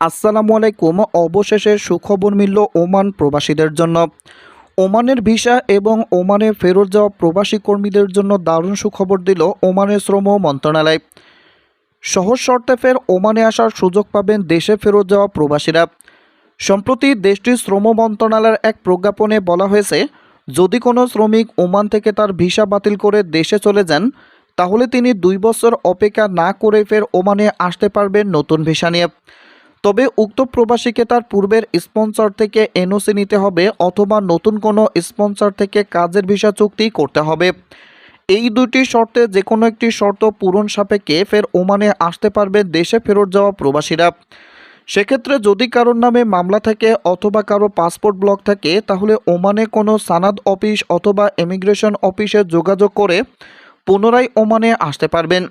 আসসালামু আলাইকুম। অবশেষে সুখবর মিলল ওমান প্রবাসীদের জন্য। ওমানের ভিসা এবং ওমানে ফেরত যাওয়া প্রবাসী কর্মীদের জন্য দারুণ সুখবর দিল ওমানের শ্রম মন্ত্রণালয়। সহজ শর্তে ফের ওমানে আসার সুযোগ পাবেন দেশে ফেরত যাওয়া প্রবাসীরা। সম্প্রতি দেশটির শ্রম মন্ত্রণালয়ের এক প্রজ্ঞাপনে বলা হয়েছে, যদি কোনো শ্রমিক ওমান থেকে তার ভিসা বাতিল করে দেশে চলে যান, তাহলে তিনি দুই বছর অপেক্ষা না করে ফের ওমানে আসতে পারবেন নতুন ভিসা নিয়ে। তবে উক্ত প্রবাসীকে তার পূর্বের স্পন্সর থেকে এনওসি নিতে হবে অথবা নতুন কোনো স্পন্সর থেকে কাজের ভিসা চুক্তি করতে হবে। এই দুটি শর্তে যে কোনো একটি শর্ত পূরণ সাপেক্ষে ফের ওমানে আসতে পারবে দেশে ফেরত যাওয়া প্রবাসীরা। সেক্ষেত্রে যদি কারোর নামে মামলা থাকে অথবা কারও পাসপোর্ট ব্লক থাকে, তাহলে ওমানে কোনো সানাদ অফিস অথবা ইমিগ্রেশন অফিসে যোগাযোগ করে পুনরায় ওমানে আসতে পারবেন।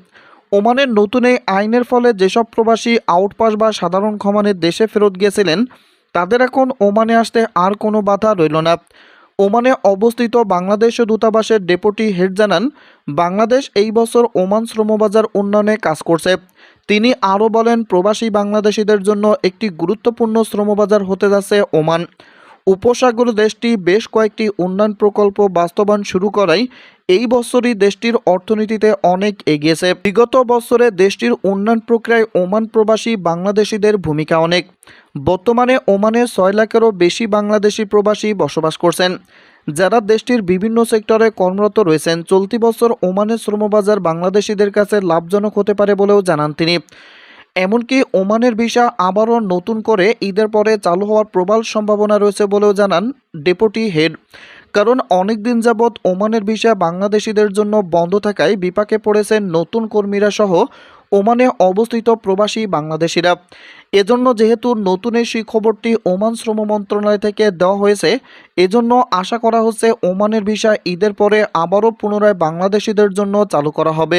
ওমানের নতুন এই আইনের ফলে যেসব প্রবাসী আউটপাস বা সাধারণ ক্ষমানের দেশে ফেরত গিয়েছিলেন, তাদের এখন ওমানে আসতে আর কোনো বাধা রইল না। ওমানে অবস্থিত বাংলাদেশ দূতাবাসের ডেপুটি হেড জানান, বাংলাদেশ এই বছর ওমান শ্রমবাজার উন্নয়নে কাজ করছে। তিনি আরও বলেন, প্রবাসী বাংলাদেশিদের জন্য একটি গুরুত্বপূর্ণ শ্রমবাজার হতে যাচ্ছে ওমান। উপসাগর দেশটি বেশ কয়েকটি উন্নয়ন প্রকল্প বাস্তবায়ন শুরু করায় এই বছরই দেশটির অর্থনীতিতে অনেক এগিয়েছে। বিগত বছরে দেশটির উন্নয়ন প্রক্রিয়ায় ওমান প্রবাসী বাংলাদেশিদের ভূমিকা অনেক। বর্তমানে ওমানে ছয় লাখেরও বেশি বাংলাদেশি প্রবাসী বসবাস করছেন, যারা দেশটির বিভিন্ন সেক্টরে কর্মরত রয়েছেন। চলতি বছর ওমানের শ্রমবাজার বাংলাদেশিদের কাছে লাভজনক হতে পারে বলেও জানান তিনি। এমনকি ওমানের ভিসা আবারও নতুন করে ঈদের পরে চালু হওয়ার প্রবল সম্ভাবনা রয়েছে বলেও জানান ডেপুটি হেড। কারণ অনেক দিন যাবৎ ওমানের ভিসা বাংলাদেশিদের জন্য বন্ধ থাকায় বিপাকে পড়েছেন নতুন কর্মীরা সহ ওমানে অবস্থিত প্রবাসী বাংলাদেশিরা। এজন্য যেহেতু নতুন এই খবরটি ওমান শ্রম মন্ত্রণালয় থেকে দেওয়া হয়েছে, এজন্য আশা করা হচ্ছে ওমানের ভিসা ঈদের পরে আবারও পুনরায় বাংলাদেশিদের জন্য চালু করা হবে।